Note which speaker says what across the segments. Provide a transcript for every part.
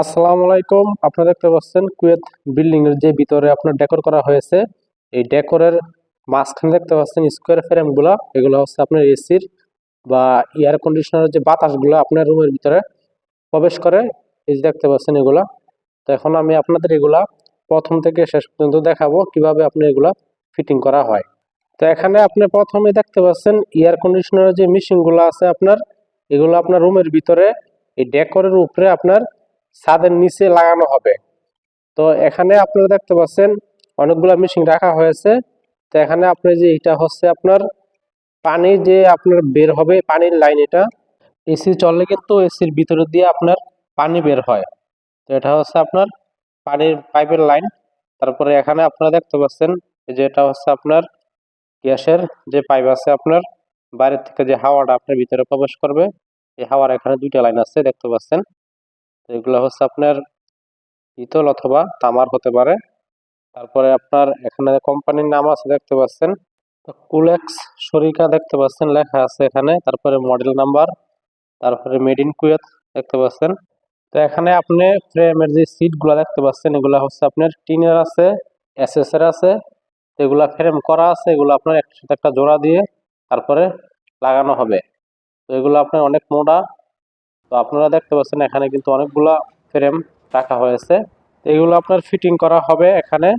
Speaker 1: আসসালামু আলাইকুম। আপনারা দেখতে পাচ্ছেন কুয়েত বিল্ডিং এর যে ভিতরে আপনার ডেকোর করা হয়েছে, এই ডেকোরের মাঝখানে দেখতে পাচ্ছেন স্কোয়ার ফ্রেমগুলা এগুলো হচ্ছে আপনার এসির বা এয়ার কন্ডিশনারের যে বাতাসগুলো আপনার রুমের ভিতরে প্রবেশ করে। এই যে দেখতে পাচ্ছেন এগুলা। তো এখন আমি আপনাদের এগুলা প্রথম থেকে শেষ পর্যন্ত দেখাবো কীভাবে আপনি এগুলা ফিটিং করা হয়। তো এখানে আপনি প্রথমে দেখতে পাচ্ছেন এয়ার কন্ডিশনারের যে মেশিনগুলো আছে আপনার, এগুলো আপনার রুমের ভিতরে, এই ডেকোরের উপরে আপনার ছাদের নিচে লাগানো হবে। তো এখানে আপনারা দেখতে পাচ্ছেন অনেকগুলো মেশিন রাখা হয়েছে। তো এখানে আপনি যে এটা হচ্ছে আপনার পানি যে আপনার বের হবে, পানির লাইন এটা এসি চললে কিন্তু এসির ভিতরে দিয়ে আপনার পানি বের হয়। তো এটা হচ্ছে আপনার পানির পাইপের লাইন। তারপরে এখানে আপনারা দেখতে পাচ্ছেন যে এটা হচ্ছে আপনার গ্যাসের যে পাইপ আছে আপনার বাইরের থেকে যে হাওয়াটা আপনার ভিতরে প্রবেশ করবে। এই হাওয়ার এখানে দুইটা লাইন আছে, দেখতে পাচ্ছেন। তো এগুলো হচ্ছে আপনার পিতল অথবা তামার হতে পারে। তারপরে আপনার এখানে কোম্পানির নাম আছে, দেখতে পাচ্ছেন। কুলেক্স শরিকা দেখতে পাচ্ছেন, লেখা আছে এখানে। তারপরে মডেল নাম্বার, তারপরে মেড ইন কুয়েত দেখতে পাচ্ছেন। তো এখানে আপনি ফ্রেমের যে সিটগুলো দেখতে পাচ্ছেন, এগুলো হচ্ছে আপনার টিনের আছে এসএস এর আছে এগুলা ফ্রেম করা আছে, এগুলো আপনার একটা জোড়া দিয়ে তারপরে লাগানো হবে। তো এগুলো আপনার অনেক মোটা তো আপনারা দেখতে পাচ্ছেন এখানে কিন্তু অনেকগুলা ফ্রেম রাখা হয়েছে। এগুলো আপনার ফিটিং করা হবে এখানে।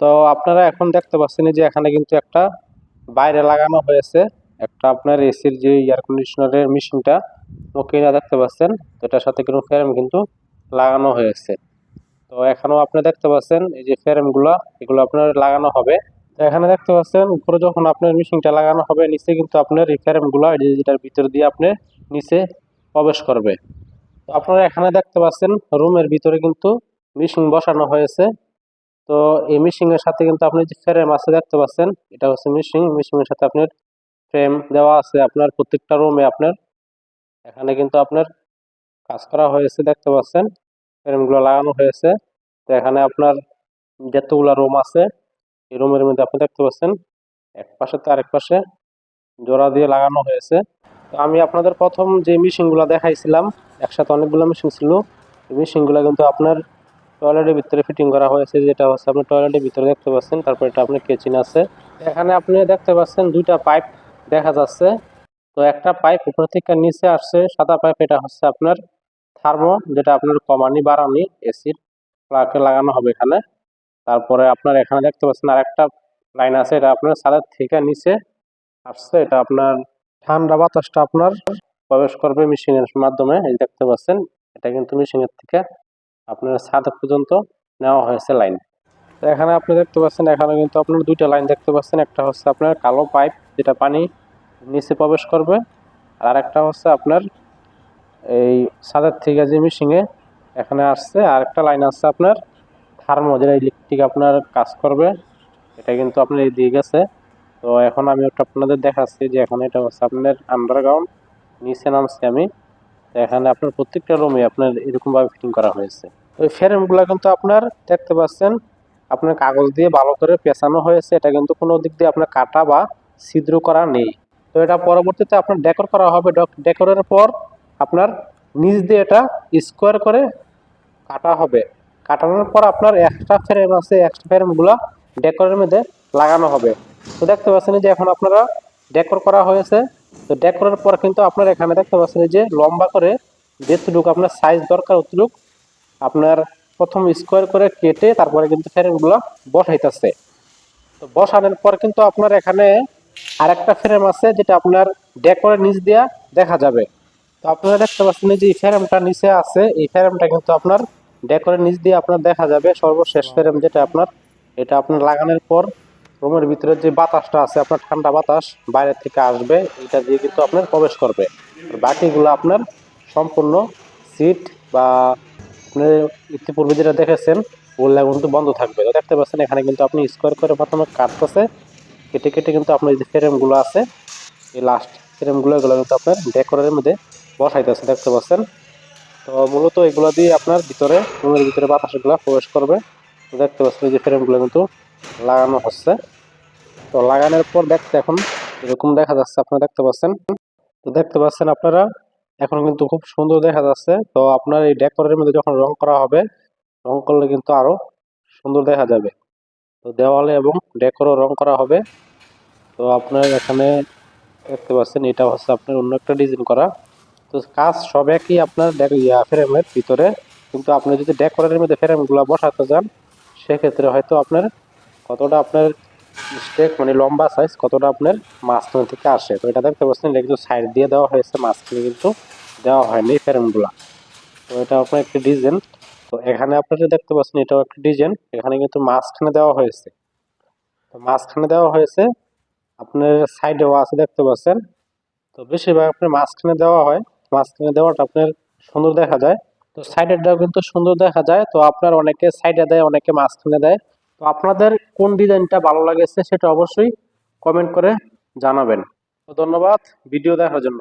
Speaker 1: তো আপনারা এখন দেখতে পাচ্ছেন যে এখানে কিন্তু একটা বাইরে লাগানো হয়েছে। একটা আপনার এসির যে এয়ার কন্ডিশনারের মেশিনটা মকিনা দেখতে পাচ্ছেন। তো এটার সাথে কিন্তু ফ্রেম কিন্তু লাগানো হয়েছে। তো এখানেও আপনি দেখতে পাচ্ছেন এই যে ফ্রেমগুলো, এগুলো আপনার লাগানো হবে। তো এখানে দেখতে পাচ্ছেন, উপরে যখন আপনার মেশিনটা লাগানো হবে, নিচে কিন্তু আপনার এই ফ্রেমগুলো যেটার ভিতর দিয়ে আপনি নিচে প্রবেশ করবে। তো আপনারা এখানে দেখতে পাচ্ছেন রুমের ভিতরে কিন্তু মিশিং বসানো হয়েছে। তো এই মিশিং এর সাথে কিন্তু আপনি যে ফ্রেম আছে দেখতে পাচ্ছেন, এটা হচ্ছে মিশিং মিশিং এর সাথে আপনার ফ্রেম দেওয়া আছে আপনার প্রত্যেকটা রুমে আপনার। এখানে কিন্তু আপনার কাজ করা হয়েছে, দেখতে পাচ্ছেন ফ্রেমগুলো লাগানো হয়েছে। তো এখানে আপনার যতগুলো রুম আছে, এই রুমের মধ্যে আপনি দেখতে পাচ্ছেন, এক পাশে তো আরেক পাশে জোড়া দিয়ে লাগানো হয়েছে। তো আমি আপনাদের প্রথম যে মেশিনগুলো দেখাইছিলাম, একসাথে অনেকগুলো মেশিন ছিল। এই মেশিনগুলো কিন্তু আপনার টয়লেটের ভিতরে ফিটিং করা হয়েছে, যেটা হচ্ছে আপনি টয়লেটের ভিতরে দেখতে পাচ্ছেন, তারপর এটা আপনার কেচিন আছে। এখানে আপনি দেখতে পাচ্ছেন দুইটা পাইপ দেখা যাচ্ছে। তো একটা পাইপ উপর থেকে নিচে আসছে, সাদা পাইপ এটা হচ্ছে আপনার থার্মো যেটা আপনার কমানি বাড়ানি এসির প্লাগে লাগানো হবে এখানে। তারপরে আপনার এখানে দেখতে পাচ্ছেন আর একটা লাইন আছে, এটা আপনার ছাদের থেকে নিচে আসছে, এটা আপনার ঠান্ডা বাতাসটা আপনার প্রবেশ করবে মেশিনের মাধ্যমে, এই দেখতে পাচ্ছেন, এটা কিন্তু মেশিনের থেকে আপনার ছাদ পর্যন্ত নেওয়া হয়েছে লাইন। তো এখানে আপনি দেখতে পাচ্ছেন, এখানে কিন্তু আপনার দুইটা লাইন দেখতে পাচ্ছেন, একটা হচ্ছে আপনার কালো পাইপ, যেটা পানি নিচে প্রবেশ করবে, আর একটা হচ্ছে আপনার এই ছাদের থেকে যে মেশিনে এখানে আসছে, আর একটা লাইন আসছে আপনার থার্মো, যেটা ইলেকট্রিক আপনার কাজ করবে, এটা কিন্তু আপনার এই দিয়ে গেছে। তো এখন আমি ওটা আপনাদের দেখাচ্ছি যে এখন এটা হচ্ছে আপনার আন্ডারগ্রাউন্ড নিচে নামছি আমি। তো এখানে আপনার প্রত্যেকটা রুমে আপনার এরকমভাবে ফিটিং করা হয়েছে। তো এই ফ্রেমগুলো কিন্তু আপনার দেখতে পাচ্ছেন, আপনার কাগজ দিয়ে ভালো করে পেঁচানো হয়েছে। এটা কিন্তু কোনো দিক দিয়ে আপনার কাটা বা ছিদ্র করা নেই। তো এটা পরবর্তীতে আপনার ডেকোর করা হবে। ডেকোরের পর আপনার নিচ দিয়ে এটা স্কোয়ার করে কাটা হবে। কাটানোর পর আপনার এক্সট্রা ফ্রেম আছে এক্সট্রা ফ্রেমগুলো ডেকোরের মধ্যে লাগানো হবে। তো দেখতে পাচ্ছেন যে এখন আপনারা ডেকোর করা হয়েছে। তো ডেকোরের পর কিন্তু আপনার এখানে দেখতে পাচ্ছেন যে লম্বা করে যেতটুকু আপনার সাইজ দরকার অতটুকু আপনার প্রথম স্কোয়ার করে কেটে তারপরে কিন্তু ফ্রেমগুলো বসাইতেছে। তো বসানোর পর কিন্তু আপনার এখানে আরেকটা ফ্রেম আছে যেটা আপনার ডেকোরের নিচ দিয়া দেখা যাবে। তো আপনারা দেখতে পাচ্ছেন যে এই ফ্রেমটা নিচে আছে, এই ফ্রেমটা কিন্তু আপনার ডেকোরের নিচ দিয়ে আপনার দেখা যাবে। সর্বশেষ ফ্রেম যেটা আপনার, এটা আপনার লাগানোর পর রুমের ভিতরে যে বাতাসটা আছে, আপনার ঠান্ডা বাতাস বাইরে থেকে আসবে, এটা দিয়ে কিন্তু আপনার প্রবেশ করবে। বাকিগুলো আপনার সম্পূর্ণ সিট বা আপনি ইতিপূর্বে যেটা দেখেছেন, ওগুলা কিন্তু বন্ধ থাকবে। দেখতে পাচ্ছেন, এখানে কিন্তু আপনি স্কোয়ার করে প্রথমে কাটতেছে। কেটে কেটে কিন্তু আপনার যে ফ্রেমগুলো আছে, এই লাস্ট ফ্রেমগুলো এগুলো কিন্তু আপনার ডেকোরের মধ্যে বসাইতেছে, দেখতে পাচ্ছেন। তো মূলত এগুলো দিয়ে আপনার ভিতরে, রুমের ভিতরে বাতাসগুলো প্রবেশ করবে। দেখতে পাচ্ছেন যে ফ্রেমগুলো কিন্তু লাগানো হচ্ছে। তো লাগানোর পর দেখতে এখন এরকম দেখা যাচ্ছে, আপনারা দেখতে পাচ্ছেন? তো দেখতে পাচ্ছেন আপনারা, এখন কিন্তু খুব সুন্দর দেখা যাচ্ছে। তো আপনার এই ডেকোরের মধ্যে যখন রং করা হবে, রং করলে কিন্তু আরও সুন্দর দেখা যাবে। তো দেওয়ালে এবং ডেকোরও রং করা হবে। তো আপনার এখানে দেখতে পাচ্ছেন, এটা হচ্ছে আপনার অন্য একটা ডিজাইন করা। তো কাজ সব একই আপনার ফ্রেমের ভিতরে। কিন্তু আপনি যদি ডেকোরের মধ্যে ফ্রেমগুলো বসাতে যান সেক্ষেত্রে হয়তো আপনার কতটা আপনার স্টেক মানে লম্বা সাইজ কতটা আপনার মাঝখান থেকে আসে? তো এটা দেখতে পাচ্ছেন, এটা কিন্তু সাইড দিয়ে দেওয়া হয়েছে, মাঝখানে কিন্তু দেওয়া হয়নি ফ্রেমগুলা তো এটা আপনার একটি ডিজাইন তো এখানে আপনারা দেখতে পাচ্ছেন, এটাও একটা ডিজাইন এখানে কিন্তু মাঝখানে দেওয়া হয়েছে। তো মাঝখানে দেওয়া হয়েছে, আপনার সাইডেও আছে দেখতে পাচ্ছেন। তো বেশিরভাগ আপনার মাঝখানে দেওয়া হয়। মাঝখানে দেওয়াটা আপনার সুন্দর দেখা যায়। তো সাইডেরটাও কিন্তু সুন্দর দেখা যায়। তো আপনার অনেকে সাইডে দেয়, অনেকে মাঝখানে দেয়। তো আপনাদের কোন ডিজাইনটা ভালো লাগেছে সেটা অবশ্যই কমেন্ট করে জানাবেন। তো ধন্যবাদ, ভিডিও দেখার জন্য।